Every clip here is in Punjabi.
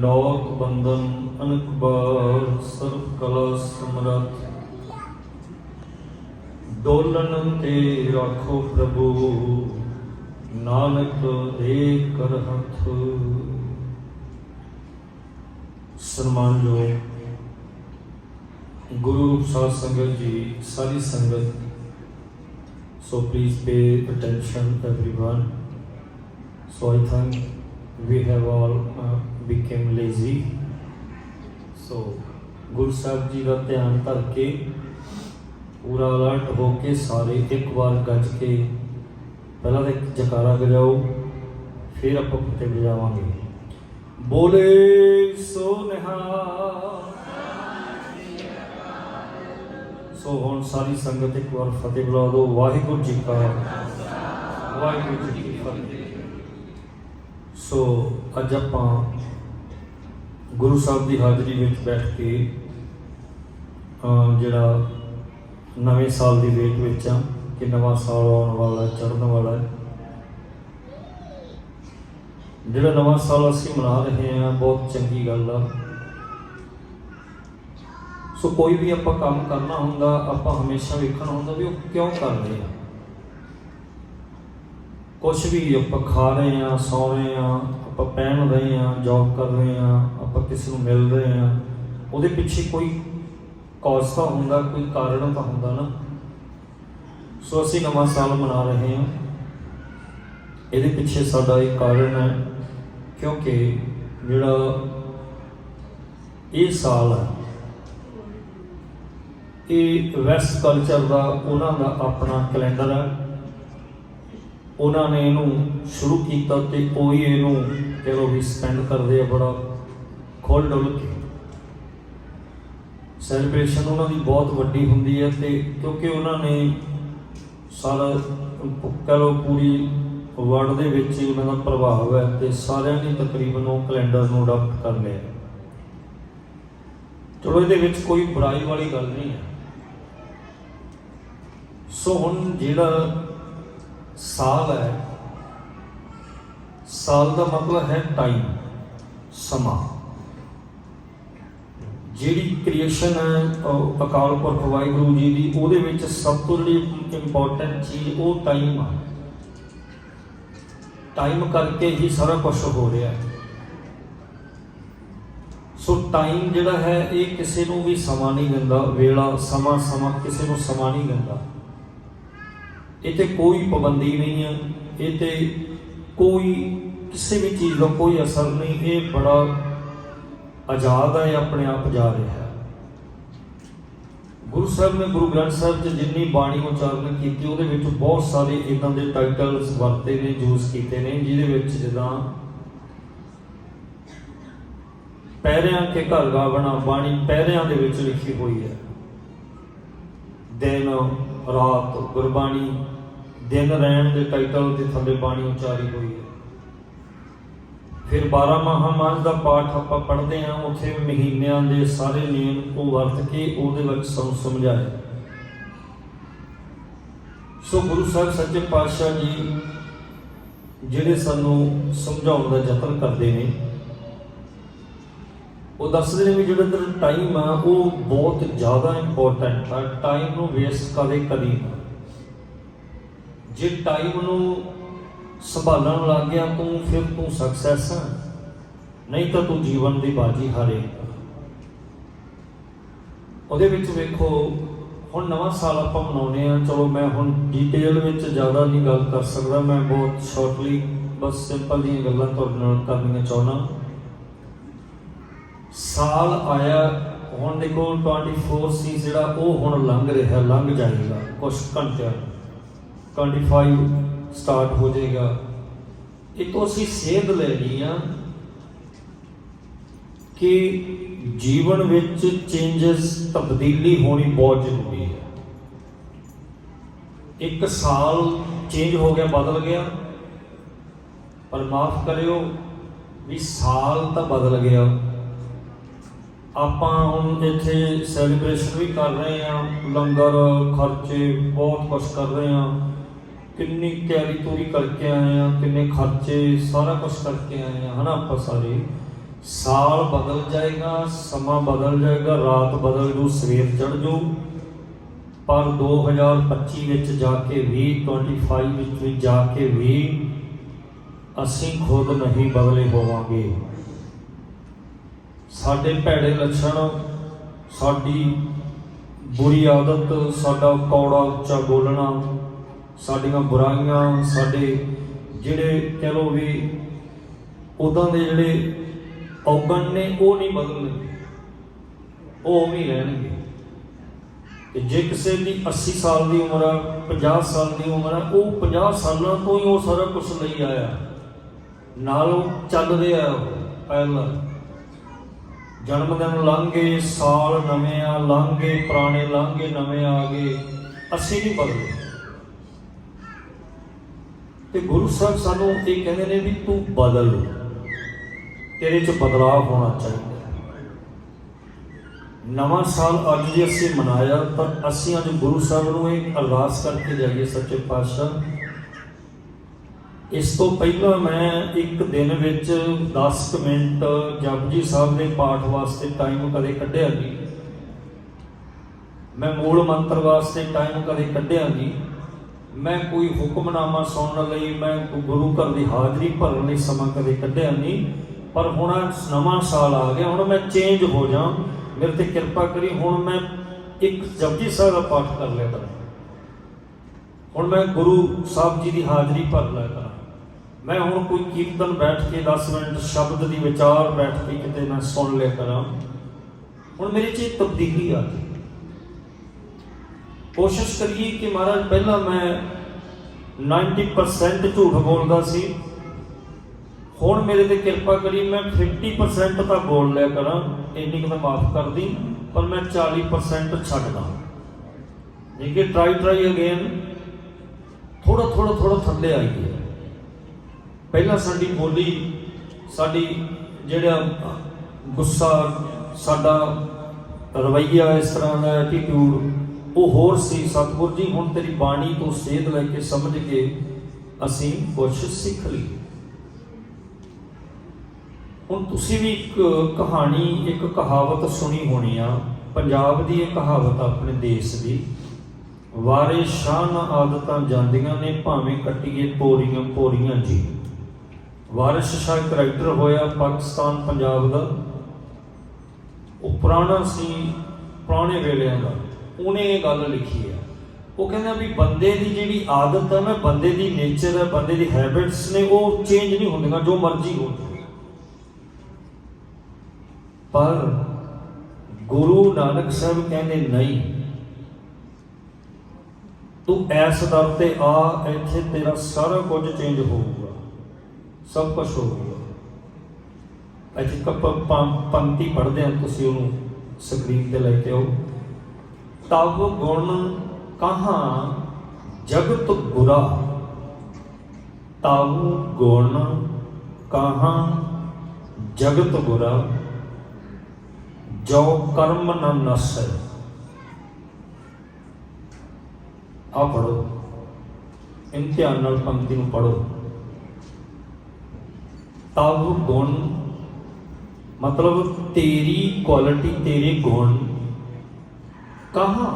ਡੰਡੌਤ ਬੰਦਨ ਅਨਕ ਬਾਰ ਸਰਬ ਕਲਾ ਸਮਰੱਥ। ਡੋਲਨ ਤੇ ਰੱਖੋ ਪ੍ਰਭੂ, ਨਾਨਕ ਏਕ ਕਰ ਹੱਥ। ਸਨਮਾਨਯੋਗ ਗੁਰੂ ਸਾਧ ਸੰਗਤ ਜੀ, ਸਾਰੀ ਸੰਗਤ। So please pay attention, everyone. So i think we have all uh, became lazy. So Guru Sahib ji ਦਾ ਧਿਆਨ ਧਰ ਕੇ ਪੂਰਾ ਅਲਰਟ ਹੋ ਕੇ ਸਾਰੇ ਇੱਕ ਵਾਰ ਗੱਜ ਕੇ ਪਹਿਲਾਂ ਇੱਕ ਜਕਾਰਾ ਗਜਾਓ ਫਿਰ ਆਪਾਂ ਫਤਿਹ ਵਜਾਵਾਂਗੇ। ਬੋਲੇ ਸੋ ਨਿਹਾਲ ਸੋ ਹੁਣ ਸਾਰੀ ਸੰਗਤ ਇੱਕ ਵਾਰ ਫਤਿਹ ਬੁਲਾ ਦਿਓ। ਵਾਹਿਗੁਰੂ ਜੀ ਕਾ ਵਾਹਿਗੁਰੂ ਜੀ ਕੀ ਫਤਿਹ। ਸੋ ਅੱਜ ਆਪਾਂ ਗੁਰੂ ਸਾਹਿਬ ਦੀ ਹਾਜ਼ਰੀ ਵਿੱਚ ਬੈਠ ਕੇ ਜਿਹੜਾ ਨਵੇਂ ਸਾਲ ਦੀ ਵੇਟ ਵਿੱਚ ਆ ਕਿ ਨਵਾਂ ਸਾਲ ਆਉਣ ਵਾਲਾ ਚੜ੍ਹਨ ਵਾਲਾ ਹੈ। ਜਿਹੜਾ ਨਵਾਂ ਸਾਲ ਅਸੀਂ ਮਨਾ ਰਹੇ ਹਾਂ, ਬਹੁਤ ਚੰਗੀ ਗੱਲ ਆ। ਸੋ ਕੋਈ ਵੀ ਆਪਾਂ ਕੰਮ ਕਰਨਾ ਹੁੰਦਾ, ਆਪਾਂ ਹਮੇਸ਼ਾ ਵੇਖਣਾ ਹੁੰਦਾ ਵੀ ਉਹ ਕਿਉਂ ਕਰ ਰਹੇ ਆ। ਕੁਝ ਵੀ ਆਪਾਂ ਖਾ ਰਹੇ ਆ ਸੌ ਰਹੇ ਆ ਆਪਾਂ ਪਹਿਨ ਰਹੇ ਆ ਜੌਬ ਕਰ ਰਹੇ ਆ ਆਪਾਂ ਕਿਸੇ ਨੂੰ ਮਿਲ ਰਹੇ ਆ ਉਹਦੇ ਪਿੱਛੇ ਕੋਈ ਕੌਜ਼ ਤਾਂ ਹੁੰਦਾ, ਕੋਈ ਕਾਰਨ ਤਾਂ ਹੁੰਦਾ ਨਾ। ਸੋ ਅਸੀਂ ਨਵਾਂ ਸਾਲ ਮਨਾ ਰਹੇ ਹਾਂ। ਇਹਦੇ ਪਿੱਛੇ ਸਾਡਾ ਇੱਕ ਕਾਰਨ ਹੈ, ਕਿਉਂਕਿ ਜਿਹੜਾ ਇਹ ਸਾਲ ਹੈ, ਇਹ ਵੈਸਟ ਕਲਚਰ ਦਾ ਉਹਨਾਂ ਦਾ ਆਪਣਾ ਕੈਲੰਡਰ ਹੈ। ਉਹਨਾਂ ਨੇ ਇਹਨੂੰ ਸ਼ੁਰੂ ਕੀਤਾ ਤੇ ਕੋਈ ਇਹਨੂੰ ਚਲੋ ਵੀ ਸਪੈਂਡ ਕਰਦੇ ਆ ਬੜਾ ਖੋਲ ਡੁੱਲ ਕੇ। ਸੈਲੀਬ੍ਰੇਸ਼ਨ ਉਹਨਾਂ ਦੀ ਬਹੁਤ ਵੱਡੀ ਹੁੰਦੀ ਹੈ ਤੇ ਕਿਉਂਕਿ ਉਹਨਾਂ ਨੇ ਸਾਰਾ ਕਹ ਲਓ ਪੂਰੀ ਵਰਲਡ ਦੇ ਵਿੱਚ ਹੀ ਉਹਨਾਂ ਦਾ ਪ੍ਰਭਾਵ ਹੈ ਤੇ ਸਾਰਿਆਂ ਨੇ ਤਕਰੀਬਨ ਉਹ ਕੈਲੰਡਰ ਨੂੰ ਅਡਾਪਟ ਕਰ ਲਿਆ। ਚਲੋ ਇਹਦੇ ਵਿੱਚ ਕੋਈ ਬੁਰਾਈ ਵਾਲੀ ਗੱਲ ਨਹੀਂ ਹੈ। ਸੋ ਹੁਣ ਜਿਹੜਾ ਸਾਲ ਹੈ। ਸਾਲ ਦਾ ਮਤਲਬ ਹੈ ਟਾਈਮ ਸਮਾਂ। ਜਿਹੜੀ ਕ੍ਰੀਏਸ਼ਨ ਹੈ ਅਕਾਲ ਪੁਰਖ ਵਾਹਿਗੁਰੂ ਜੀ ਦੀ, ਉਹਦੇ ਵਿੱਚ ਸਭ ਤੋਂ ਜਿਹੜੀ ਇੰਪੋਰਟੈਂਟ ਚੀਜ਼, ਉਹ ਟਾਈਮ ਆ। ਟਾਈਮ ਕਰਕੇ ਹੀ ਸਾਰਾ ਕੁਝ ਹੋ ਰਿਹਾ ਹੈ। ਸੋ ਟਾਈਮ ਜਿਹੜਾ ਹੈ, ਇਹ ਕਿਸੇ ਨੂੰ ਵੀ ਸਮਾਂ ਨਹੀਂ ਦਿੰਦਾ। ਵੇਲਾ, ਸਮਾਂ ਸਮਾਂ ਕਿਸੇ ਨੂੰ ਸਮਾਂ ਨਹੀਂ ਦਿੰਦਾ। ਇਹ ਤੇ ਕੋਈ ਪਾਬੰਦੀ ਨਹੀਂ ਹੈ ਇਹ ਕੋਈ ਕਿਸੇ ਵੀ ਚੀਜ਼ ਦਾ ਕੋਈ ਅਸਰ ਨਹੀਂ। ਇਹ ਬੜਾ ਆਜ਼ਾਦ ਹੈ ਆਪਣੇ ਆਪ ਜਾ ਰਿਹਾ ਹੈ। ਗੁਰੂ ਸਾਹਿਬ ਨੇ ਗੁਰੂ ਗ੍ਰੰਥ ਸਾਹਿਬ 'ਚ ਜਿੰਨੀ ਬਾਣੀ ਉਚਾਰਨ ਕੀਤੀ, ਉਹਦੇ ਵਿੱਚ ਬਹੁਤ ਸਾਰੇ ਇਦਾਂ ਦੇ ਟਾਈਟਲਸ ਵਰਤੇ ਨੇ ਯੂਜ਼ ਕੀਤੇ ਨੇ, ਜਿਹਦੇ ਵਿੱਚ ਜਿੱਦਾਂ ਪੈਰਿਆਂ ਕੇ ਘਰ ਗਾਵਣਾ, ਬਾਣੀ ਪਹਿਰਿਆਂ ਦੇ ਵਿੱਚ ਲਿਖੀ ਹੋਈ ਹੈ। ਦਿਨ ਰਾਤ ਗੁਰਬਾਣੀ, ਦਿਨ ਰਹਿਣ ਦੇ ਟਾਈਟਲ ਦੇ ਥੱਲੇ ਬਾਣੀ ਉਚਾਰੀ ਹੋਈ ਹੈ। ਫਿਰ 12 ਮਹਾਮਾਸ ਦਾ ਪਾਠ ਆਪਾਂ ਪੜ੍ਹਦੇ ਹਾਂ, ਉੱਥੇ ਮਹੀਨਿਆਂ ਦੇ ਸਾਰੇ ਨਿਯਮ ਉਹ ਵਰਤ ਕੇ ਉਹਦੇ ਵਿੱਚ ਸਾਨੂੰ ਸਮਝਾਇਆ ਸੋ ਗੁਰੂ ਸਾਹਿਬ ਸੱਚੇ ਪਾਤਸ਼ਾਹ ਜੀ, ਜਿਹੜੇ ਸਾਨੂੰ ਸਮਝਾਉਣ ਦਾ ਯਤਨ ਕਰਦੇ ਨੇ ਉਹ ਦੱਸਦੇ ਨੇ ਵੀ ਜਿਹੜਾ ਤੇਰਾ ਟਾਈਮ ਆ, ਉਹ ਬਹੁਤ ਜ਼ਿਆਦਾ ਇੰਪੋਰਟੈਂਟ ਆ। ਟਾਈਮ ਨੂੰ ਵੇਸਟ ਕਦੇ ਕਦੀ ਨਾ। ਜੇ ਟਾਈਮ ਨੂੰ ਸੰਭਾਲਣ ਲੱਗ ਗਿਆ, ਤੂੰ ਫਿਰ ਤੂੰ ਸਕਸੈਸ ਆ। ਨਹੀਂ ਤਾਂ ਤੂੰ ਜੀਵਨ ਦੀ ਬਾਜੀ ਹਾਰੇਗਾ ਉਹਦੇ ਵਿੱਚ ਵੇਖੋ, ਹੁਣ ਨਵਾਂ ਸਾਲ ਆਪਾਂ ਮਨਾਉਨੇ ਆ ਚਲੋ, ਮੈਂ ਹੁਣ ਡਿਟੇਲ ਵਿੱਚ ਜ਼ਿਆਦਾ ਨਹੀਂ ਗੱਲ ਕਰ ਸਕਦਾ। ਮੈਂ ਬਹੁਤ ਸ਼ਾਰਟਲੀ ਬਸ ਸਿੰਪਲ ਦੀਆਂ ਗੱਲਾਂ ਤੁਹਾਡੇ ਨਾਲ ਕਰਨੀਆਂ ਚਾਹੁੰਦਾ। ਸਾਲ ਆਇਆ, ਹੁਣ ਦੇਖੋ 24 ਸੀ ਜਿਹੜਾ, ਉਹ ਹੁਣ ਲੰਘ ਰਿਹਾ, ਲੰਘ ਜਾਏਗਾ ਕੁਝ ਘੰਟਿਆਂ 25 ਸਟਾਰਟ ਹੋ ਜਾਏਗਾ। ਇਹ ਤੋਂ ਅਸੀਂ ਸੇਧ ਲੈਣੀ ਆ ਕਿ ਜੀਵਨ ਵਿੱਚ ਚੇਂਜਸ ਤਬਦੀਲੀ ਹੋਣੀ ਬਹੁਤ ਜ਼ਰੂਰੀ ਹੈ। ਇੱਕ ਸਾਲ ਚੇਂਜ ਹੋ ਗਿਆ, ਬਦਲ ਗਿਆ। ਪਰ ਮਾਫ ਕਰਿਓ ਵੀ ਸਾਲ ਤਾਂ ਬਦਲ ਗਿਆ। ਆਪਾਂ ਹੁਣ ਇੱਥੇ ਸੈਲੀਬ੍ਰੇਸ਼ਨ ਵੀ ਕਰ ਰਹੇ ਆ ਲੰਗਰ, ਖਰਚੇ, ਬਹੁਤ ਕੁਝ ਕਰ ਰਹੇ ਆ ਕਿੰਨੀ ਤਿਆਰੀ ਤੂਰੀ ਕਰਕੇ ਆਏ ਆ ਕਿੰਨੇ ਖਰਚੇ, ਸਾਰਾ ਕੁਝ ਕਰਕੇ ਆਏ ਆ ਹਨਾ ਆਪਾਂ ਸਾਰੇ। ਸਾਲ ਬਦਲ ਜਾਏਗਾ, ਸਮਾਂ ਬਦਲ ਜਾਏਗਾ, ਰਾਤ ਬਦਲ ਜੂ, ਸਵੇਰ ਚੜ ਜੂ। ਪਰ 2025 ਵਿੱਚ ਜਾ ਕੇ ਵੀ 25 ਵਿੱਚ ਵੀ ਜਾ ਕੇ ਵੀ, ਅਸੀਂ ਖੁਦ ਨਹੀਂ ਬਦਲੇ ਹੋਵਾਂਗੇ। ਸਾਡੇ ਭੈੜੇ ਲੱਛਣ, ਸਾਡੀ ਬੁਰੀ ਆਦਤ, ਸਾਡਾ ਕੌੜਾ ਉੱਚਾ ਬੋਲਣਾ, ਸਾਡੀਆਂ ਬੁਰਾਈਆਂ, ਸਾਡੇ ਜਿਹੜੇ ਕਹ ਲੋ ਵੀ ਉਦਾਂ ਦੇ ਜਿਹੜੇ ਔਗਣ ਨੇ, ਉਹ ਨਹੀਂ ਬਦਲਣੇ। ਉਹ ਵੀ ਹੀ ਰਹਿਣਗੇ। ਤੇ ਜੇ ਕਿਸੇ ਦੀ 80 ਸਾਲ ਦੀ ਉਮਰ ਆ 50 ਸਾਲ ਦੀ ਉਮਰ ਆ, ਉਹ 50 ਸਾਲਾਂ ਤੋਂ ਹੀ ਉਹ ਸਾਰਾ ਕੁਝ ਲਈ ਆਇਆ। ਨਾਲ ਉਹ ਚੱਲ ਰਿਹਾ ਉਹ ਪਹਿਲਾਂ ਜਨਮ ਦਿਨ ਲੰਘ ਗਏ ਸਾਲ ਨਵੇਂ ਆ ਲੰਘ ਗਏ ਪੁਰਾਣੇ ਲੰਘ ਗਏ ਨਵੇਂ ਆ ਗਏ। ਅਸੀਂ ਨਹੀਂ ਬਦਲੇ। ਤੇ ਗੁਰੂ ਸਾਹਿਬ ਸਾਨੂੰ ਇਹ ਕਹਿੰਦੇ ਨੇ ਵੀ ਤੂੰ ਬਦਲ। ਤੇਰੇ 'ਚ ਬਦਲਾਅ ਹੋਣਾ ਚਾਹੀਦਾ। ਨਵਾਂ ਸਾਲ ਅੱਜ ਜੇ ਅਸੀਂ ਮਨਾਇਆ ਤਾਂ ਅਸੀਂ ਅੱਜ ਗੁਰੂ ਸਾਹਿਬ ਨੂੰ ਇਹ ਅਰਦਾਸ ਕਰਕੇ ਜਾਈਏ, ਸੱਚੇ ਪਾਤਸ਼ਾਹ ਇਸ ਤੋਂ ਪਹਿਲਾਂ ਮੈਂ ਇੱਕ ਦਿਨ ਵਿੱਚ 10 ਕੁ ਮਿੰਟ ਜਪਜੀ ਸਾਹਿਬ ਦੇ ਪਾਠ ਵਾਸਤੇ ਟਾਈਮ ਕਦੇ ਕੱਢਿਆ ਨਹੀਂ ਮੈਂ ਮੂਲ ਮੰਤਰ ਵਾਸਤੇ ਟਾਈਮ ਕਦੇ ਕੱਢਿਆ ਨਹੀਂ ਮੈਂ ਕੋਈ ਹੁਕਮਨਾਮਾ ਸੁਣਨ ਲਈ ਮੈਂ ਗੁਰੂ ਘਰ ਦੀ ਹਾਜ਼ਰੀ ਭਰਨ ਲਈ ਸਮਾਂ ਕਦੇ ਕੱਢਿਆ ਨਹੀਂ ਪਰ ਹੁਣ ਨਵਾਂ ਸਾਲ ਆ ਗਿਆ, ਹੁਣ ਮੈਂ ਚੇਂਜ ਹੋ ਜਾ। ਮੇਰੇ ਤੇ ਕਿਰਪਾ ਕਰੀ, ਹੁਣ ਮੈਂ ਇੱਕ ਜਪਜੀ ਸਾਹਿਬ ਦਾ ਪਾਠ ਕਰ ਲਿਆ ਕਰਾਂ। ਹੁਣ ਮੈਂ ਗੁਰੂ ਸਾਹਿਬ ਜੀ ਦੀ ਹਾਜ਼ਰੀ ਭਰ ਲਿਆ ਕਰਾਂ। ਮੈਂ ਹੁਣ ਕੋਈ ਕੀਰਤਨ ਬੈਠ ਕੇ 10 ਮਿੰਟ ਸ਼ਬਦ ਦੀ ਵਿਚਾਰ ਬੈਠ ਕੇ ਕਿਤੇ ਮੈਂ ਸੁਣ ਲਿਆ ਕਰਾਂ। ਹੁਣ ਮੇਰੇ 'ਚ ਇਹ ਤਬਦੀਲੀ ਆ ਗਈ। ਕੋਸ਼ਿਸ਼ ਕਰੀਏ ਕਿ ਮਹਾਰਾਜ, ਪਹਿਲਾਂ ਮੈਂ 90% ਝੂਠ ਬੋਲਦਾ ਸੀ। ਹੁਣ ਮੇਰੇ ਤੇ ਕਿਰਪਾ ਕਰੀ ਮੈਂ 50% ਤਾਂ ਬੋਲ ਲਿਆ ਕਰਾਂ। ਇੰਨੀ ਕੁ ਤਾਂ ਮਾਫ ਕਰਦੀ ਪਰ ਮੈਂ 40% ਛੱਡਦਾ। ਜੇ ਕਿ ਟਰਾਈ ਟਰਾਈ ਅਗੇਨ ਥੋੜਾ ਥੋੜਾ ਥੋੜਾ ਥੱਲੇ ਆਈਏ ਪਹਿਲਾਂ ਸਾਡੀ ਬੋਲੀ, ਸਾਡੀ ਜਿਹੜਾ ਗੁੱਸਾ, ਸਾਡਾ ਰਵਈਆ ਇਸ ਤਰ੍ਹਾਂ ਦਾ ਐਟੀਟਿਊਡ ਉਹ ਹੋਰ ਸੀ। ਸਤਿਗੁਰ ਜੀ, ਹੁਣ ਤੇਰੀ ਬਾਣੀ ਤੋਂ ਸੇਧ ਲੈ ਕੇ ਸਮਝ ਕੇ ਅਸੀਂ ਕੁਝ ਸਿੱਖ ਲਈ ਹੁਣ ਤੁਸੀਂ ਵੀ ਇੱਕ ਕਹਾਣੀ, ਇੱਕ ਕਹਾਵਤ ਸੁਣੀ ਹੋਣੀ ਆ। ਪੰਜਾਬ ਦੀ ਇਹ ਕਹਾਵਤ ਆਪਣੇ ਦੇਸ਼ ਦੀ। ਵਾਰੇ ਸ਼ਾਨ ਆਦਤਾਂ ਜਾਂਦੀਆਂ ਨੇ, ਭਾਵੇਂ ਕੱਟੀਏ ਪੋਰੀਆਂ ਪੋਰੀਆਂ ਜੀ ਵਾਰਿਸ ਸ਼ਾਹ ਕਰੈਕਟਰ ਹੋਇਆ ਪਾਕਿਸਤਾਨ ਪੰਜਾਬ ਦਾ। ਉਹ ਪੁਰਾਣਾ ਸੀ, ਪੁਰਾਣੇ ਵੇਲਿਆਂ ਦਾ। ਉਹਨੇ ਇਹ ਗੱਲ ਲਿਖੀ ਹੈ। ਉਹ ਕਹਿੰਦਾ ਵੀ ਬੰਦੇ ਦੀ ਜਿਹੜੀ ਆਦਤ ਹੈ ਨਾ, ਬੰਦੇ ਦੀ ਨੇਚਰ ਹੈ, ਬੰਦੇ ਦੀ ਹੈਬਿਟਸ ਨੇ ਉਹ ਚੇਂਜ ਨਹੀਂ ਹੁੰਦੀਆਂ, ਜੋ ਮਰਜ਼ੀ ਹੋ ਪਰ ਗੁਰੂ ਨਾਨਕ ਸਾਹਿਬ ਕਹਿੰਦੇ, ਨਹੀਂ, ਤੂੰ ਐਸ ਦਰ ਤੇ ਆ, ਇੱਥੇ ਤੇਰਾ ਸਾਰਾ ਕੁਝ ਚੇਂਜ ਹੋਊਗਾ। ਸਭ ਕੁਝ ਹੋਊਗਾ ਇੱਥੇ ਕੱਪ ਪੰਕਤੀ ਪੜ੍ਹਦੇ ਹਾਂ ਤੁਸੀਂ ਉਹਨੂੰ ਸਕਰੀਨ ਤੇ ਲੈ ਕੇ ਆਓ। ਤਬ ਗੁਣ ਕਹਾਂ ਜਗਤ ਬੁਰਾ। ਤਬ ਗੁਣ ਕਹਾਂ ਜਗਤ ਬੁਰਾ। ਜੋ ਕਰਮ ਨ ਨਸੈ। ਆ ਪੜੋ ਇਮਤਿਹਾਨ ਨਾਲ ਪੰਕਤੀ ਨੂੰ ਪੜੋ ਤਬ ਗੁਣ ਮਤਲਬ ਤੇਰੀ ਕੁਆਲਿਟੀ ਤੇਰੇ ਗੁਣ ਕਹਾਂ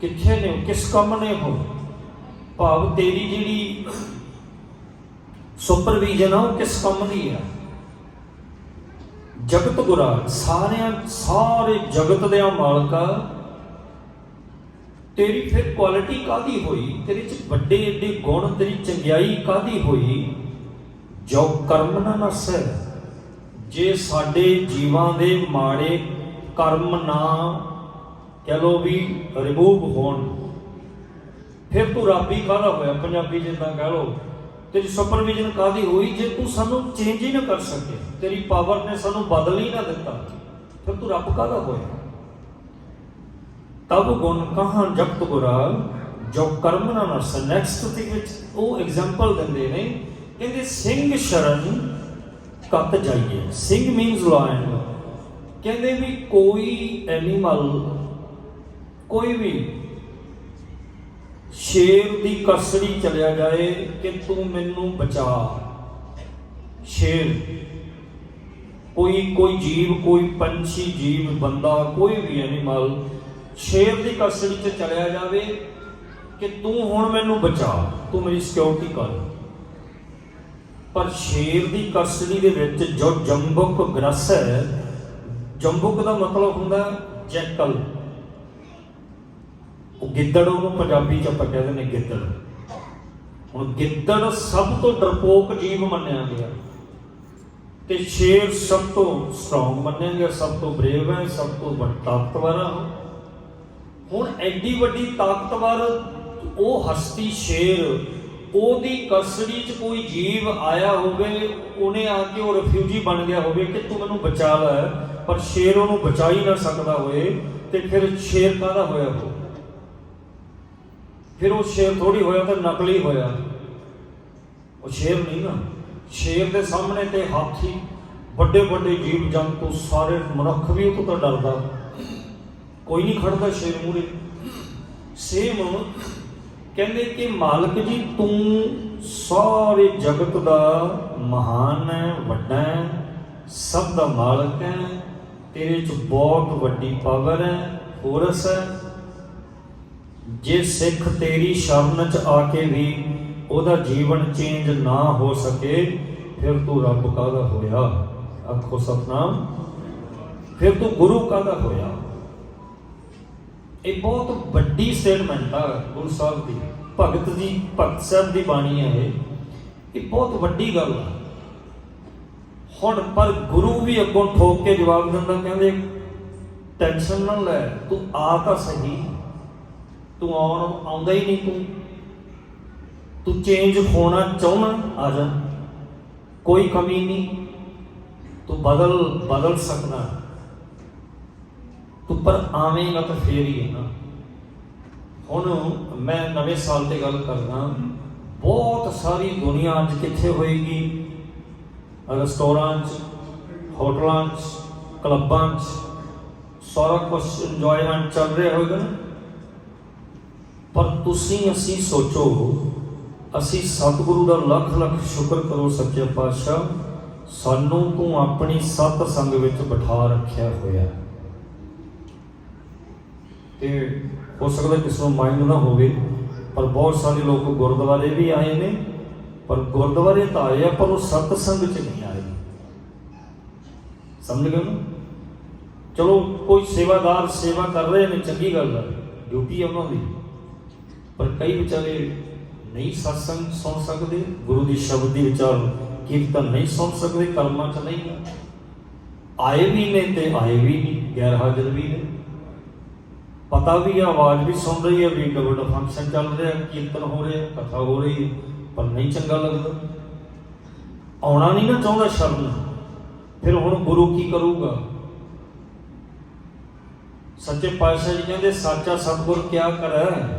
ਕਿੱਥੇ ਨੇ ਕਿਸ ਕੰਮ ਨੇ ਹੋ ਭਾਵ ਤੇਰੀ ਜਿਹੜੀ ਸੁਪਰਵੀਜ਼ਨ ਆ ਉਹ ਕਿਸ ਕੰਮ ਦੀ ਆ ਜਗਤ ਗੁਰਾ ਸਾਰਿਆਂ ਸਾਰੇ ਜਗਤ ਦੇ ਮਾਲਕਾ ਤੇਰੀ ਫਿਰ ਕੁਆਲਿਟੀ ਕਾਦੀ ਹੋਈ ਤੇਰੇ ਚ ਵੱਡੇ ਏਡੇ ਗੁਣ ਤੇਰੀ ਚੰਗਿਆਈ ਕਾਦੀ ਹੋਈ ਜੋ ਕਰਮ ਨਾ ਨਸੈ ਜੇ ਸਾਡੇ ਜੀਵਾਂ ਦੇ ਮਾੜੇ ਕਰਮ ਨਾ ਕਹ ਲੋ ਵੀ ਰਿਮੂਵ ਹੋਣ, ਫਿਰ ਤੂੰ ਰੱਬੀ ਕਾਹਦਾ ਹੋਇਆ? ਪੰਜਾਬੀ ਜਿੱਦਾਂ ਕਹ ਲੋ ਤੇਰੀ ਸੁਪਰਵਿਜ਼ਨ ਕਾਦੀ ਹੋਈ? ਜੇ ਤੂੰ ਸਾਨੂੰ ਚੇਂਜ ਹੀ ਨਾ ਕਰ ਸਕੇ, ਤੇਰੀ ਪਾਵਰ ਨੇ ਸਾਨੂੰ ਬਦਲ ਹੀ ਨਾ ਦਿੱਤਾ, ਫਿਰ ਤੂੰ ਰੱਬ ਕਾਹਦਾ ਹੋਇਆ? ਤਬ ਗੁਣ ਕਹਾਂ ਜਪਤ ਗੁਰਾ, ਜੋ ਕਰਮ ਨਾ ਨਸ ਨੈਕਸਟ ਥਿੰਗ ਵਿੱਚ ਉਹ ਐਗਜ਼ਾਮਪਲ ਦਿੰਦੇ ਨੇ ਕਹਿੰਦੇ, ਸਿੰਘ ਸ਼ਰਨ ਕੱਤ ਜਾਈਏ। ਸਿੰਘ ਮੀਨਸ ਲਾਇਨ ਕਹਿੰਦੇ ਵੀ ਕੋਈ ਐਨੀਮਲ ਕੋਈ ਵੀ ਸ਼ੇਰ ਦੀ ਕਸੜੀ ਚਲਿਆ ਜਾਏ ਕਿ ਤੂੰ ਮੈਨੂੰ ਬਚਾ। ਸ਼ੇਰ, ਕੋਈ ਕੋਈ ਜੀਵ, ਕੋਈ ਪੰਛੀ, ਜੀਵ, ਬੰਦਾ, ਕੋਈ ਵੀ ਐਨੀਮਲ ਸ਼ੇਰ ਦੀ ਕਸਟਡੀ 'ਚ ਚਲਿਆ ਜਾਵੇ ਕਿ ਤੂੰ ਹੁਣ ਮੈਨੂੰ ਬਚਾ। ਤੂੰ ਮੇਰੀ ਸਿਕਿਉਰਿਟੀ ਕਰ। ਪਰ ਸ਼ੇਰ ਦੀ ਕਸਟਡੀ ਦੇ ਵਿੱਚ ਜੋ ਜੰਬੁਕ ਗ੍ਰਸ ਹੈ ਜੰਬੁਕ ਦਾ ਮਤਲਬ ਹੁੰਦਾ ਜੈਕਲ ਉਹ ਗਿੱਦੜ ਉਹਨੂੰ ਪੰਜਾਬੀ ਚ ਆਪਾਂ ਕਹਿੰਦੇ ਨੇ ਗਿੱਦੜ। ਹੁਣ ਗਿੱਦੜ ਸਭ ਤੋਂ ਡਰਪੋਕ ਜੀਵ ਮੰਨਿਆ ਗਿਆ। ਤੇ ਸ਼ੇਰ ਸਭ ਤੋਂ ਸਟਰੋਂਗ ਮੰਨਿਆ ਗਿਆ, ਸਭ ਤੋਂ ਬਰੇਵ ਹੈ, ਸਭ ਤੋਂ ਵੱਡਾ ਤਾਕਤਵਰ ਹੈ ਹੁਣ ਐਡੀ ਵੱਡੀ ਤਾਕਤਵਰ ਉਹ ਹਸਤੀ ਸ਼ੇਰ ਉਹਦੀ ਕਸਟਡੀ 'ਚ ਕੋਈ ਜੀਵ ਆਇਆ ਹੋਵੇ, ਉਹਨੇ ਆ ਕੇ ਉਹ ਰਿਫਿਊਜੀ ਬਣ ਗਿਆ ਹੋਵੇ, ਕਿ ਤੂੰ ਮੈਨੂੰ ਬਚਾ ਲੈ, ਪਰ ਸ਼ੇਰ ਉਹਨੂੰ ਬਚਾ ਹੀ ਨਾ ਸਕਦਾ ਹੋਏ ਤੇ ਫਿਰ ਸ਼ੇਰ ਕਾਹਦਾ ਹੋਇਆ ਉਹ? ਫਿਰ ਉਹ ਸ਼ੇਰ ਥੋੜੀ ਹੋਇਆ ਤਾਂ ਨਕਲੀ ਹੋਇਆ। ਉਹ ਸ਼ੇਰ ਨਹੀਂ ਨਾ। ਸ਼ੇਰ ਦੇ ਸਾਹਮਣੇ ਤੇ ਹਾਥੀ ਵੱਡੇ ਵੱਡੇ ਜੀਵ ਜੰਤੂ, ਸਾਰੇ ਮਨੁੱਖ ਵੀ ਉਹ ਤੋਂ ਡਰਦਾ। ਕੋਈ ਨਹੀਂ ਖੜਦਾ ਸ਼ੇਰ ਮੂਰੇ ਸੇਮ ਕਹਿੰਦੇ ਕਿ ਮਾਲਕ ਜੀ, ਤੂੰ ਸਾਰੇ ਜਗਤ ਦਾ ਮਹਾਨ ਹੈ, ਵੱਡਾ ਹੈ, ਸਭ ਦਾ ਮਾਲਕ ਹੈ, ਤੇਰੇ ਚ ਬਹੁਤ ਵੱਡੀ ਪਾਵਰ ਹੈ, ਫੋਰਸ ਹੈ। ਜੇ ਸਿੱਖ ਤੇਰੀ ਸ਼ਰਨ ਚ ਆ ਕੇ ਵੀ ਉਹਦਾ ਜੀਵਨ ਚੇਂਜ ਨਾ ਹੋ ਸਕੇ, ਫਿਰ ਤੂੰ ਰੱਬ ਕਾਹਦਾ ਹੋਇਆ? ਆਖੋ ਸਤਨਾਮ। ਫਿਰ ਤੂੰ ਗੁਰੂ ਕਾਹਦਾ ਹੋਇਆ? ਇਹ ਬਹੁਤ ਵੱਡੀ ਸਟੇਟਮੈਂਟ ਆ ਗੁਰੂ ਸਾਹਿਬ ਦੀ। ਭਗਤ ਦੀ ਭਗਤ ਸਾਹਿਬ ਦੀ ਬਾਣੀ ਹੈ ਇਹ। ਇਹ ਬਹੁਤ ਵੱਡੀ ਗੱਲ ਆ। ਹੁਣ ਪਰ ਗੁਰੂ ਵੀ ਅੱਗੋਂ ਠੋਕ ਕੇ ਜਵਾਬ ਦਿੰਦਾ, ਕਹਿੰਦੇ ਟੈਨਸ਼ਨ ਨਾ ਲੈ, ਤੂੰ ਆ ਤਾਂ ਸਹੀ। ਤੂੰ ਆਉਣ, ਆਉਂਦਾ ਹੀ ਨਹੀਂ ਤੂੰ। ਤੂੰ ਚੇਂਜ ਹੋਣਾ ਚਾਹੁੰਦਾ, ਆ ਜਾ। ਕੋਈ ਕਮੀ ਨਹੀਂ। ਤੂੰ ਬਦਲ ਬਦਲ ਸਕਦਾ। ਤੂੰ ਪਰ ਆਵੇਂਗਾ ਤਾਂ ਫੇਰ ਹੀ ਹੈ ਨਾ। ਹੁਣ ਮੈਂ ਨਵੇਂ ਸਾਲ ਤੇ ਗੱਲ ਕਰਦਾ, ਬਹੁਤ ਸਾਰੀ ਦੁਨੀਆ ਅੱਜ ਕਿੱਥੇ ਹੋਏਗੀ? ਰੈਸਟੋਰਾਂ 'ਚ, ਹੋਟਲਾਂ 'ਚ, ਕਲੱਬਾਂ 'ਚ, ਸਾਰਾ ਕੁਝ ਇੰਜੋਇਮੈਂਟ ਚੱਲ ਰਿਹਾ ਹੋਏਗਾ ਪਰ ਤੁਸੀਂ ਅਸੀਂ ਸੋਚੋ, ਅਸੀਂ ਸਤਿਗੁਰੂ ਦਾ ਲੱਖ ਲੱਖ ਸ਼ੁਕਰ ਕਰੋ ਸੱਚੇ ਪਾਤਸ਼ਾਹ, ਸਾਨੂੰ ਤੂੰ ਆਪਣੀ ਸਤ ਸੰਗ ਵਿੱਚ ਬਿਠਾ ਰੱਖਿਆ ਹੋਇਆ। ਤੇ ਹੋ ਸਕਦਾ ਕਿਸੇ ਨੂੰ ਮਾਇੰਡ ਨਾ ਹੋਵੇ, ਪਰ ਬਹੁਤ ਸਾਰੇ ਲੋਕ ਗੁਰਦੁਆਰੇ ਵੀ ਆਏ ਨੇ, ਪਰ ਗੁਰਦੁਆਰੇ ਤਾਂ ਆਏ ਆ, ਪਰ ਉਹ ਸਤ ਸੰਗ ਚ ਨਹੀਂ ਆਏ। ਸਮਝ ਗਏ ਨਾ? ਚਲੋ, ਕੋਈ ਸੇਵਾਦਾਰ ਸੇਵਾ ਕਰ ਰਹੇ ਨੇ, ਚੰਗੀ ਗੱਲ ਹੈ ਡਿਊਟੀ ਹੈ ਉਹਨਾਂ ਦੀ। ਪਰ ਕਈ ਵਿਚਾਰੇ ਨਹੀਂ ਸਤਸੰਗ ਸੁਣ ਸਕਦੇ, ਗੁਰੂ ਦੀ ਸ਼ਬਦ ਦੀ ਵਿਚਾਰ ਕੀਰਤਨ ਨਹੀਂ ਸੁਣ ਸਕਦੇ, ਕਰਮਾਂ ਚ ਨਹੀਂ ਆਏ ਵੀ ਨੇ ਤੇ ਆਏ ਵੀ ਨਹੀਂ, ਗੈਰ ਹਾਜ਼ਰ ਵੀ ਨੇ। ਪਤਾ ਵੀ ਹੈ ਆਵਾਜ਼ ਵੀ ਸੁਣ ਰਹੀ ਹੈ ਵੀ ਡਬਲ ਫੰਕਸ਼ਨ ਚੱਲ ਰਿਹਾ, ਕੀਰਤਨ ਹੋ ਰਿਹਾ, ਕਥਾ ਹੋ ਰਹੀ ਹੈ ਪਰ ਨਹੀਂ ਚੰਗਾ ਲੱਗਦਾ। ਆਉਣਾ ਨਹੀਂ ਨਾ ਚਾਹੁੰਦਾ ਸ਼ਰਨ ਫਿਰ ਹੁਣ ਗੁਰੂ ਕੀ ਕਰੂਗਾ? ਸੱਚੇ ਪਾਤਸ਼ਾਹ ਜੀ ਕਹਿੰਦੇ, ਸਾਚਾ ਸਤਿਗੁਰ ਕਿਆ ਕਰੈ?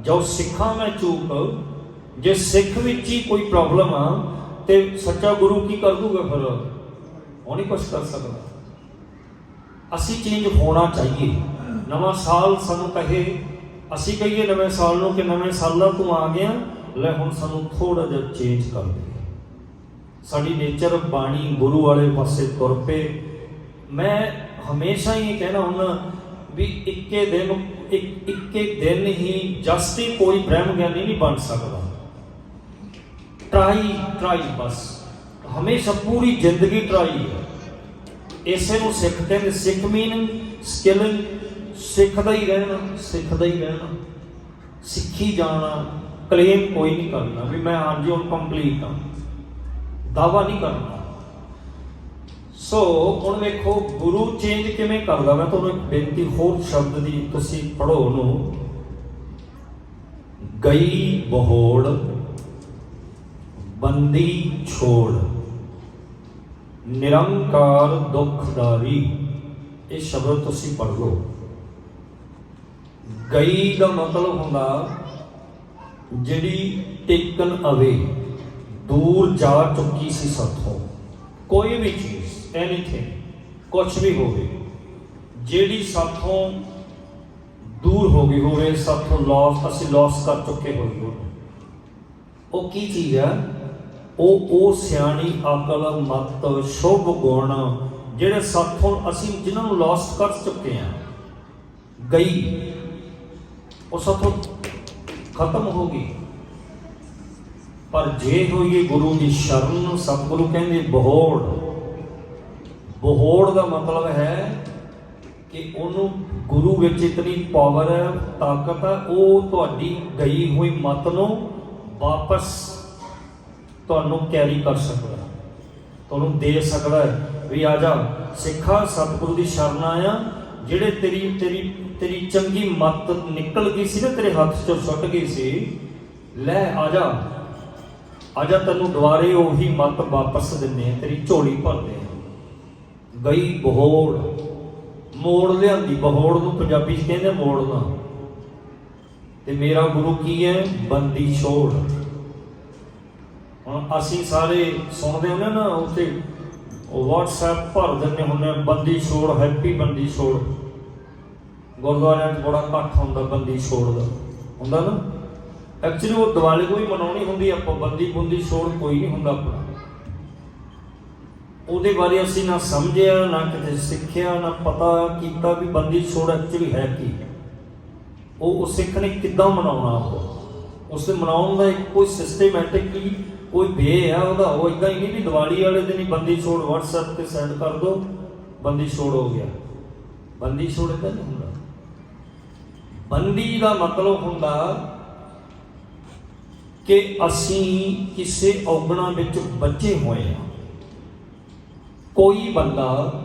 ਜੋ ਸਿੱਖਾਂ ਮੈਂ ਚੂਕ, ਜੇ ਸਿੱਖ ਵਿੱਚ ਹੀ ਕੋਈ ਪ੍ਰੋਬਲਮ ਆ, ਤੇ ਸੱਚਾ ਗੁਰੂ ਕੀ ਕਰ ਦੂਗਾ ਫਿਰ? ਉਹ ਨਹੀਂ ਕੁਝ ਕਰ ਸਕਦਾ। ਅਸੀਂ ਚੇਂਜ ਹੋਣਾ ਚਾਹੀਏ। ਨਵਾਂ ਸਾਲ ਸਾਨੂੰ ਕਹੇ। ਅਸੀਂ ਕਹੀਏ, ਨਵੇਂ ਸਾਲ ਨੂੰ ਕਿ ਨਵੇਂ ਸਾਲਾਂ ਤੋਂ ਆ ਗਿਆ। ਲੈ ਹੁਣ ਸਾਨੂੰ ਥੋੜਾ ਜਿਹਾ ਚੇਂਜ ਕਰ ਦੇ। ਸਾਡੀ ਨੇਚਰ ਬਾਣੀ ਗੁਰੂ ਵਾਲੇ ਪਾਸੇ ਤੁਰ ਪਏ। ਮੈਂ ਹਮੇਸ਼ਾ ਹੀ ਇਹ ਕਹਿਣਾ ਹੁੰਦਾ ਵੀ ਇੱਕੇ ਦਿਨ, ਇੱਕ, ਇੱਕੇ ਦਿਨ ਹੀ ਜਸਤੀ ਕੋਈ ਬ੍ਰਹਮ ਗਿਆਨੀ ਨਹੀਂ ਬਣ ਸਕਦਾ। ਟਰਾਈ ਟਰਾਈ ਬਸ। ਹਮੇਸ਼ਾ ਪੂਰੀ ਜ਼ਿੰਦਗੀ ਟਰਾਈ ਹੈ। ਇਸੇ ਨੂੰ ਸਿੱਖਦੇ ਕਹਿੰਦੇ ਸਿੱਖ ਮੀਨਿੰਗ ਸਕਿਲਿੰਗ ਸਿੱਖਦਾ ਹੀ ਰਹਿਣਾ, ਸਿੱਖਦਾ ਹੀ ਰਹਿਣਾ। ਸਿੱਖੀ ਜਾਣਾ ਕਲੇਮ ਕੋਈ ਨਹੀਂ ਕਰਨਾ ਵੀ ਮੈਂ ਹਾਂਜੀ ਹੁਣ ਕੰਪਲੀਟ ਹਾਂ। ਦਾਵਾ ਨਹੀਂ ਕਰਨਾ। ਸੋ ਹੁਣ ਵੇਖੋ, ਗੁਰੂ ਚੇਂਜ ਕਿਵੇਂ ਕਰਦਾ? ਮੈਂ ਤੁਹਾਨੂੰ ਇੱਕ ਬੇਨਤੀ ਹੋਰ ਸ਼ਬਦ ਦੀ ਤੁਸੀਂ ਪੜੋ ਉਹਨੂੰ। ਗਈ ਬਹੋੜ, ਬੰਦੀ ਛੋੜ। ਨਿਰੰਕਾਰ ਦੁਖਦਾਰੀ। ਇਹ ਸ਼ਬਦ ਤੁਸੀਂ ਪੜ ਲਓ। ਗਈ ਦਾ ਮਤਲਬ ਹੁੰਦਾ ਜਿਹੜੀ ਟੇਕਨ ਅਵੇ ਦੂਰ ਜਾ ਚੁੱਕੀ ਸੀ ਸਾਥੋਂ। ਕੋਈ ਵੀ ਚੀਜ਼ ਐਨੀਥਿੰਗ ਕੁਝ ਵੀ ਹੋਵੇ, ਜਿਹੜੀ ਸਾਥੋਂ ਦੂਰ ਹੋ ਗਈ ਹੋਵੇ, ਸਾਥੋਂ ਲਾਸ ਅਸੀਂ ਲਾਸ ਕਰ ਚੁੱਕੇ ਹੋਈਏ ਉਹ ਕੀ ਚੀਜ਼ ਹੈ ਉਹ ਉਹ ਸਿਆਣੀ ਅਕਲ, ਮਤ, ਸ਼ੁਭ ਗੁਣ, ਜਿਹੜੇ ਸਾਥੋਂ ਅਸੀਂ, ਜਿਨ੍ਹਾਂ ਨੂੰ ਲੋਸਟ ਕਰ ਚੁੱਕੇ ਹਾਂ ਗਈ। ਉਹ ਸਾਥੋਂ ਖਤਮ ਹੋ ਗਈ। ਪਰ ਜੇ ਹੋਈਏ ਗੁਰੂ ਦੀ ਸ਼ਰਨ ਸਤਿਗੁਰੂ ਕਹਿੰਦੇ ਬਹੋੜ ਬਹੋੜ ਦਾ ਮਤਲਬ ਹੈ ਕਿ ਉਹਨੂੰ ਗੁਰੂ ਵਿੱਚ ਇਤਨੀ ਪਾਵਰ ਹੈ ਤਾਕਤ ਹੈ ਉਹ ਤੁਹਾਡੀ ਗਈ ਹੋਈ ਮਤ ਨੂੰ ਵਾਪਸ ਤੁਹਾਨੂੰ ਕੈਰੀ ਕਰ ਸਕਦਾ ਤੁਹਾਨੂੰ ਦੇ ਸਕਦਾ ਹੈ ਵੀ ਆ ਜਾ, ਸਿੱਖਾ ਸਤਿਗੁਰੂ ਦੀ ਸ਼ਰਨ ਆਇਆ, ਜਿਹੜੇ ਤੇਰੀ ਤੇਰੀ ਤੇਰੀ ਚੰਗੀ ਮੱਤ ਨਿਕਲ ਗਈ ਸੀ ਨਾ ਤੇਰੇ ਹੱਥ ਚੋਂ ਸੁੱਟ ਗਈ ਸੀ। ਲੈ ਆ ਜਾ। ਆ ਜਾ ਤੈਨੂੰ ਦੁਬਾਰੇ ਉਹੀ ਮੱਤ ਵਾਪਸ ਦਿੰਨੇ ਆ ਤੇਰੀ ਝੋਲੀ ਭਰਦੇ ਆ ਗਈ ਬਹੋੜ। ਮੋੜ ਲਿਆਂਦੀ ਬਹੋੜ ਨੂੰ ਪੰਜਾਬੀ 'ਚ ਕਹਿੰਦੇ ਮੋੜਨਾ ਤੇ ਮੇਰਾ ਗੁਰੂ ਕੀ ਹੈ? ਬੰਦੀ ਛੋੜ। ਹੁਣ ਅਸੀਂ ਸਾਰੇ ਸੁਣਦੇ ਹੁੰਦੇ ਨਾ ਉੱਤੇ ਉਹ WhatsApp ਭਰ ਦਿੰਦੇ ਹੁੰਦੇ ਆ, ਬੰਦੀ ਛੋੜ ਹੈਪੀ ਬੰਦੀ ਛੋੜ। ਗੁਰਦੁਆਰਿਆਂ 'ਚ ਬੜਾ ਇਕੱਠ ਹੁੰਦਾ, ਬੰਦੀ ਛੋੜ ਦਾ। ਹੁੰਦਾ ਨਾ? ਐਕਚੁਅਲੀ ਉਹ ਦੀਵਾਲੀ ਕੋਈ ਮਨਾਉਣੀ ਹੁੰਦੀ ਆਪਾਂ ਬੰਦੀ ਬੁੰਦੀ ਛੋੜ ਕੋਈ ਨਹੀਂ ਹੁੰਦਾ ਆਪਣਾ। ਉਹਦੇ ਬਾਰੇ ਅਸੀਂ ਨਾ ਸਮਝਿਆ, ਨਾ ਕਿਤੇ ਸਿੱਖਿਆ, ਨਾ ਪਤਾ ਕੀਤਾ ਵੀ ਬੰਦੀ ਛੋੜ ਐਕਚੁਅਲੀ ਹੈ ਕੀ। ਉਹ ਉਹ ਸਿੱਖ ਨੇ ਕਿੱਦਾਂ ਮਨਾਉਣਾ ਉਹ? ਉਸ ਦੇ ਮਨਾਉਣ ਦਾ ਇੱਕ ਕੋਈ ਸਿਸਟਮੈਟਿਕਲੀ ਕੋਈ ਵੇ ਆ ਉਹਦਾ। ਉਹ ਇਦਾਂ ਹੀ ਨਹੀਂ ਵੀ ਦੀਵਾਲੀ ਵਾਲੇ ਦਿਨ ਹੀ ਬੰਦੀ ਛੋੜ WhatsApp ਤੇ ਸੈਂਡ ਕਰ ਦੋ, ਬੰਦੀ ਛੋੜ ਹੋ ਗਿਆ। ਬੰਦੀ ਛੋੜ ਤਾਂ ਨਹੀਂ ਹੁੰਦਾ। ਬੰਦੀ ਦਾ ਮਤਲਬ ਹੁੰਦਾ ਕਿ ਅਸੀਂ ਕਿਸੇ ਔਗਣਾ ਵਿੱਚ ਬੱਝੇ ਹੋਏ ਹਾਂ। ਕੋਈ ਬੰਦਾ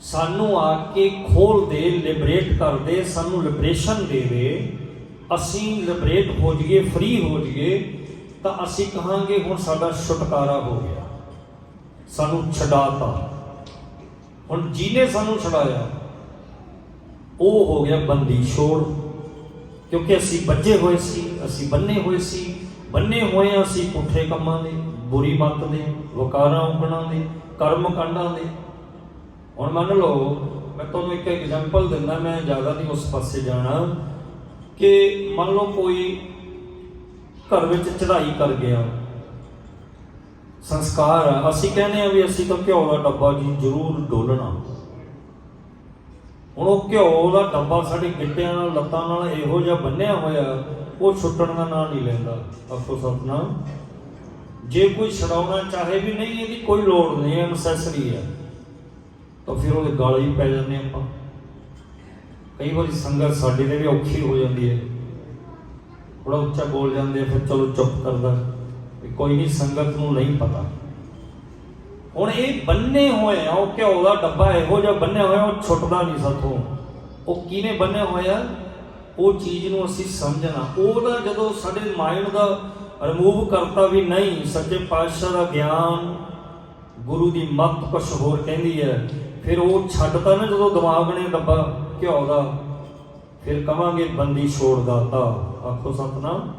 ਸਾਨੂੰ ਆ ਕੇ ਖੋਲ ਦੇ ਲਿਬਰੇਟ ਕਰ ਦੇ, ਸਾਨੂੰ ਲਿਬਰੇਸ਼ਨ ਦੇ ਦੇ, ਅਸੀਂ ਲਿਬਰੇਟ ਹੋ ਜਾਈਏ ਫ੍ਰੀ ਹੋ ਜਾਈਏ, ਤਾਂ ਅਸੀਂ ਕਹਾਂਗੇ, ਹੁਣ ਸਾਡਾ ਛੁਟਕਾਰਾ ਹੋ ਗਿਆ। ਸਾਨੂੰ ਛਡਾਤਾ। ਹੁਣ ਜਿਹਨੇ ਸਾਨੂੰ ਛਡਾਇਆ, ਉਹ ਹੋ ਗਿਆ ਬੰਦੀ, ਛੋੜ। ਕਿਉਂਕਿ ਅਸੀਂ ਬੱਝੇ ਹੋਏ ਸੀ, ਅਸੀਂ ਬੰਨੇ ਹੋਏ ਸੀ। ਬੰਨੇ ਹੋਏ ਹਾਂ ਅਸੀਂ ਪੁੱਠੇ ਕੰਮਾਂ ਦੇ, ਬੁਰੀ ਮੱਤ ਦੇ, ਵਕਾਰਾਂ ਉਗਣਾਂ ਦੇ, ਕਰਮ ਕਾਂਡਾਂ ਦੇ। ਹੁਣ ਮੰਨ ਲਓ, ਮੈਂ ਤੁਹਾਨੂੰ ਇੱਕ ਐਗਜ਼ਾਮਪਲ ਦਿੰਦਾ, ਮੈਂ ਜ਼ਿਆਦਾ ਨਹੀਂ ਉਸ ਪਾਸੇ ਜਾਣਾ, ਕਿ ਮੰਨ ਲਓ ਕੋਈ ਘਰ ਵਿੱਚ ਚੜਾਈ ਕਰ ਗਿਆ। ਸੰਸਕਾਰ ਅਸੀਂ ਕਹਿੰਦੇ ਆ ਵੀ ਅਸੀਂ ਤਾਂ ਘਿਓ ਦਾ ਡੱਬਾ ਜੀ ਜ਼ਰੂਰ ਡੋਲਣਾ। ਹੁਣ ਉਹ ਘਿਓ ਦਾ ਡੱਬਾ ਸਾਡੇ ਗਿੱਟਿਆਂ ਨਾਲ, ਲੱਤਾਂ ਨਾਲ ਇਹੋ ਜਿਹਾ ਬੰਨਿਆ ਹੋਇਆ, ਉਹ ਛੁੱਟਣ ਦਾ ਨਾਂ ਨਹੀਂ ਲੈਂਦਾ। ਆਪੋ ਸਪਨਾ, ਜੇ ਕੋਈ ਛਡਾਉਣਾ ਚਾਹੇ ਵੀ ਨਹੀਂ, ਇਹਦੀ ਕੋਈ ਲੋੜ ਨਹੀਂ ਹੈ ਨੈਸੈਸਰੀ ਹੈ ਤਾਂ ਫਿਰ ਉਹਦੇ ਗਾਲ ਹੀ ਪੈ ਜਾਂਦੇ ਆਪਾਂ। ਕਈ ਵਾਰੀ ਸੰਗਤ ਸਾਡੇ ਤੇ ਵੀ ਔਖੀ ਹੋ ਜਾਂਦੀ ਹੈ। ਥੋੜਾ ਉੱਚਾ ਬੋਲ ਜਾਂਦੇ ਫਿਰ ਚਲੋ ਚੁੱਪ ਕਰਦਾ। ਕੋਈ ਨਹੀਂ, ਸੰਗਤ ਨੂੰ ਨਹੀਂ ਪਤਾ। ਹੁਣ ਇਹ ਬੰਨੇ ਹੋਏ ਆ, ਉਹ ਘਿਓ ਦਾ ਡੱਬਾ ਇਹੋ ਜਿਹਾ ਬੰਨਿਆ ਹੋਇਆ, ਉਹ ਛੁੱਟਦਾ ਨਹੀਂ ਸਾਥੋਂ। ਉਹ ਕਿਵੇਂ ਬੰਨਿਆ ਹੋਇਆ? ਉਹ ਚੀਜ਼ ਨੂੰ ਅਸੀਂ ਸਮਝਣਾ। ਉਹਦਾ ਜਦੋਂ ਸਾਡੇ ਮਾਈਂਡ ਦਾ ਰਿਮੂਵ ਕਰਤਾ ਵੀ ਨਹੀਂ, ਸੱਚੇ ਪਾਤਸ਼ਾਹ ਦਾ ਗਿਆਨ ਗੁਰੂ ਦੀ ਮੱਤ ਕੁਛ ਹੋਰ ਕਹਿੰਦੀ ਹੈ, ਫਿਰ ਉਹ ਛੱਡਤਾ ਨਾ ਜਦੋਂ ਦਿਮਾਗ ਨੇ ਡੱਬਾ ਘਿਓ ਦਾ। ਫਿਰ ਕਵਾਂਗੇ, ਬੰਦੀ ਛੋੜ ਦਾਤਾ। ਆਖੋ ਸਤਨਾਮ।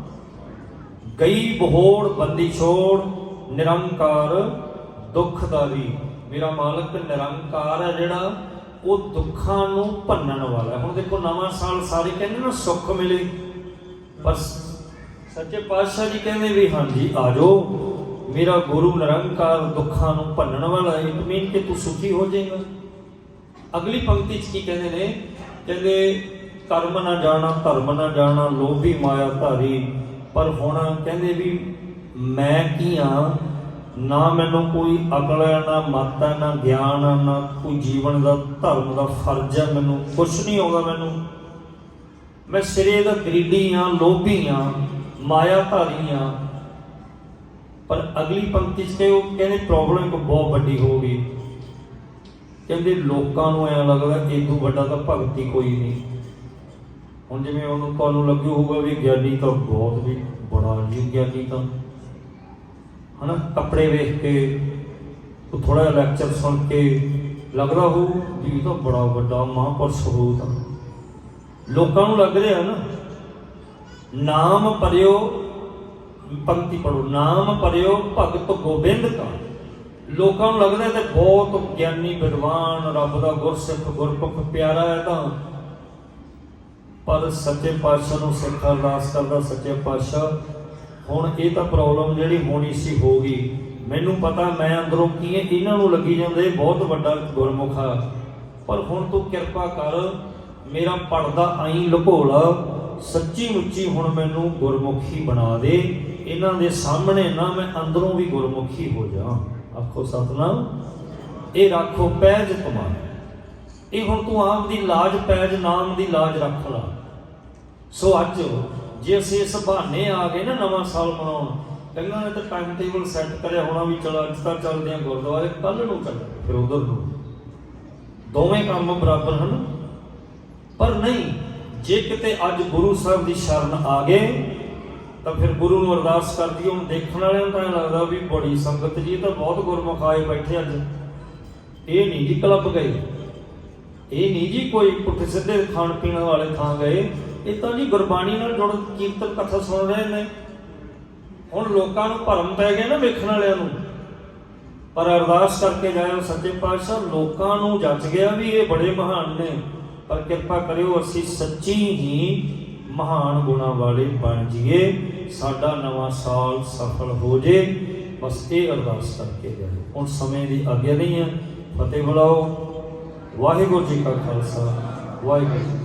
ਗਈ ਬਹੋੜ, ਬੰਦੀ ਛੋੜ, ਨਿਰੰਕਾਰ ਦੁੱਖ ਦਾ ਵੀ। ਮੇਰਾ ਮਾਲਕ ਨਿਰੰਕਾਰ ਹੈ ਜਿਹੜਾ ਉਹ ਦੁੱਖਾਂ ਨੂੰ ਭੰਨਣ ਵਾਲਾ ਹੁਣ ਦੇਖੋ, ਨਵਾਂ ਸਾਲ ਸਾਰੇ ਕਹਿੰਦੇ ਨਾ ਸੁੱਖ ਮਿਲੇ। ਪਰ ਸੱਚੇ ਪਾਤਸ਼ਾਹ ਜੀ ਕਹਿੰਦੇ ਵੀ, ਹਾਂਜੀ, ਆ ਜਾਓ। ਮੇਰਾ ਗੁਰੂ ਨਿਰੰਕਾਰ ਦੁੱਖਾਂ ਨੂੰ ਭੰਨਣ ਵਾਲਾ ਹੈ। ਇਟ ਮੀਨ ਕਿ ਤੂੰ ਸੁਖੀ ਹੋ ਜਾਏਗਾ। ਅਗਲੀ ਪੰਕਤੀ 'ਚ ਕੀ ਕਹਿੰਦੇ ਨੇ? ਕਹਿੰਦੇ ਕਰਮ ਨਾ ਜਾਣਾ, ਧਰਮ ਨਾ ਜਾਣਾ, ਲੋਭੀ ਮਾਇਆ ਧਾਰੀ। ਪਰ ਹੁਣ ਕਹਿੰਦੇ ਵੀ, ਮੈਂ ਕੀ ਆ? ਨਾ ਮੈਨੂੰ ਕੋਈ ਅਕਲ ਹੈ, ਨਾ ਮਤ ਹੈ, ਨਾ ਗਿਆਨ ਹੈ, ਨਾ ਕੋਈ ਜੀਵਨ ਦਾ, ਧਰਮ ਦਾ ਫਰਜ਼ ਹੈ। ਮੈਨੂੰ ਕੁਝ ਨਹੀਂ ਆਉਂਦਾ ਮੈਨੂੰ। ਮੈਂ ਸਿਰੇ ਦਾ ਗਰੀਬੀ ਆ ਲੋਭੀ ਆ ਮਾਇਆ ਧਾਰੀ ਆ ਪਰ ਅਗਲੀ ਪੰਕਤੀ 'ਚ ਕਿ ਉਹ ਕਹਿੰਦੇ ਪ੍ਰੋਬਲਮ ਇੱਕ ਬਹੁਤ ਵੱਡੀ ਹੋ ਗਈ। ਕਹਿੰਦੇ ਲੋਕਾਂ ਨੂੰ ਐਂ ਲੱਗਦਾ ਇਹ ਤੋਂ ਵੱਡਾ ਤਾਂ ਭਗਤੀ ਕੋਈ ਨਹੀਂ। ਹੁਣ ਜਿਵੇਂ ਉਹਨੂੰ ਤੁਹਾਨੂੰ ਲੱਗੂ ਹੋਊਗਾ ਵੀ ਗਿਆਨੀ ਤਾਂ ਬਹੁਤ ਵੀ ਬੜਾ ਜੀ ਗਿਆਨੀ ਤਾਂ। ਹਨਾ, ਕੱਪੜੇ ਵੇਖ ਕੇ ਉਹ ਥੋੜਾ ਜਿਹਾ ਲੈਕਚਰ ਸੁਣ ਕੇ ਲੱਗਦਾ ਹੋ ਵੀ ਤਾਂ ਬੜਾ ਵੱਡਾ ਮਹਾਂਪੁਰਸ਼ ਹੋਊ ਤਾਂ ਲੋਕਾਂ ਨੂੰ ਲੱਗ ਰਿਹਾ ਨਾ, ਨਾਮ ਪਰਿਓ ਪੰਕਤੀ ਪੜੋ ਨਾਮ ਪਰਿਓ ਭਗਤ ਗੋਬਿੰਦ ਕਾ। ਲੋਕਾਂ ਨੂੰ ਲੱਗਦਾ ਤੇ ਬਹੁਤ ਗਿਆਨੀ, ਵਿਦਵਾਨ, ਰੱਬ ਦਾ ਗੁਰਸਿੱਖ ਗੁਰਪੁਖ ਪਿਆਰਾ ਹੈ ਤਾਂ। ਪਰ ਸੱਚੇ ਪਾਤਸ਼ਾਹ ਨੂੰ ਸਿੱਖ ਅਰਦਾਸ ਕਰਦਾ ਸੱਚੇ ਪਾਤਸ਼ਾਹ ਹੁਣ ਇਹ ਤਾਂ ਪ੍ਰੋਬਲਮ ਜਿਹੜੀ ਹੋਣੀ ਸੀ, ਹੋ ਗਈ। ਮੈਨੂੰ ਪਤਾ ਮੈਂ ਅੰਦਰੋਂ ਕੀ ਇਹਨਾਂ ਨੂੰ ਲੱਗੀ ਜਾਂਦੇ ਬਹੁਤ ਵੱਡਾ ਗੁਰਮੁਖ ਪਰ ਹੁਣ ਤੂੰ ਕਿਰਪਾ ਕਰ, ਮੇਰਾ ਪਰਦਾ ਆਈ ਲੁਕੋਲ, ਸੱਚੀ ਮੁੱਚੀ ਹੁਣ ਮੈਨੂੰ ਗੁਰਮੁਖੀ ਬਣਾ ਦੇ। ਇਹਨਾਂ ਦੇ ਸਾਹਮਣੇ ਨਾ ਮੈਂ ਅੰਦਰੋਂ ਵੀ ਗੁਰਮੁਖੀ ਹੋ ਜਾ ਆਖੋ ਸਤਨਾਮ, ਇਹ ਰੱਖੋ ਪੈਜ ਤੁਮਾਰ ਇਹ ਹੁਣ ਤੂੰ ਆਪ ਦੀ ਲਾਜ ਪੈਜ ਨਾਮ ਦੀ ਲਾਜ ਰੱਖ ਲਾ। ਸੋ ਅੱਜ ਜੇ ਅਸੀਂ ਇਸ ਬਹਾਨੇ ਆ ਗਏ ਨਾ ਨਵਾਂ ਸਾਲ ਮਨਾਉਣ ਕਈਆਂ ਨੇ ਤਾਂ ਟਾਈਮ ਟੇਬਲ ਸੈੱਟ ਕਰਿਆ ਹੋਣਾ ਵੀ ਚਲੋ ਅੱਜ ਤਾਂ ਚੱਲਦੇ ਆ ਗੁਰਦੁਆਰੇ ਕੱਲ ਨੂੰ ਚੱਲਾਂਗੇ ਫਿਰ ਉਧਰ ਨੂੰ। ਦੋਵੇਂ ਕੰਮ ਬਰਾਬਰ ਹਨ। ਪਰ ਨਹੀਂ, ਜੇ ਕਿਤੇ ਅੱਜ ਗੁਰੂ ਸਾਹਿਬ ਦੀ ਸ਼ਰਨ ਆ ਗਏ, ਤਾਂ ਫਿਰ ਗੁਰੂ ਨੂੰ ਅਰਦਾਸ ਕਰਦੀ ਹੁਣ ਦੇਖਣ ਵਾਲਿਆਂ ਨੂੰ ਤਾਂ ਐਂ ਲੱਗਦਾ ਵੀ ਬੜੀ ਸੰਗਤ ਜੀ ਤਾਂ ਬਹੁਤ ਗੁਰਮੁਖ ਆਏ ਬੈਠੇ ਅੱਜ। ਇਹ ਨਹੀਂ ਜੀ ਕਲੱਬ ਗਏ। ਇਹ ਨਹੀਂ ਜੀ ਕੋਈ ਪੁੱਠ ਸਿੱਧੇ ਖਾਣ ਪੀਣ ਵਾਲੇ ਥਾਂ ਗਏ। ਇਹ ਤਾਂ ਜੀ ਗੁਰਬਾਣੀ ਨਾਲ ਜੁੜ ਕੀਰਤਨ ਕਥਾ ਸੁਣ ਰਹੇ ਨੇ। ਹੁਣ ਲੋਕਾਂ ਨੂੰ ਭਰਮ ਪੈ ਗਿਆ ਨਾ ਵੇਖਣ ਵਾਲਿਆਂ ਨੂੰ। ਪਰ ਅਰਦਾਸ ਕਰਕੇ ਜਾਇਓ ਸੱਚੇ ਪਾਤਸ਼ਾਹ, ਲੋਕਾਂ ਨੂੰ ਜੱਜ ਗਿਆ ਵੀ ਇਹ ਬੜੇ ਮਹਾਨ ਨੇ। ਪਰ ਕਿਰਪਾ ਕਰਿਓ, ਅਸੀਂ ਸੱਚੀ ਹੀ ਮਹਾਨ ਗੁਣਾ ਵਾਲੇ ਬਣ ਜਾਈਏ। ਸਾਡਾ ਨਵਾਂ ਸਾਲ ਸਫਲ ਹੋ ਜੇ। ਬਸ ਇਹ ਅਰਦਾਸ ਕਰਕੇ ਜਾਇਓ ਹੁਣ ਸਮੇਂ ਦੀ ਆਗਿਆ ਨਹੀਂ ਹੈ। ਫਤਿਹ ਬੁਲਾਓ। ਵਾਹਿਗੁਰੂ ਜੀ ਕਾ ਖਾਲਸਾ। ਵਾਹਿਗੁਰੂ ਜੀ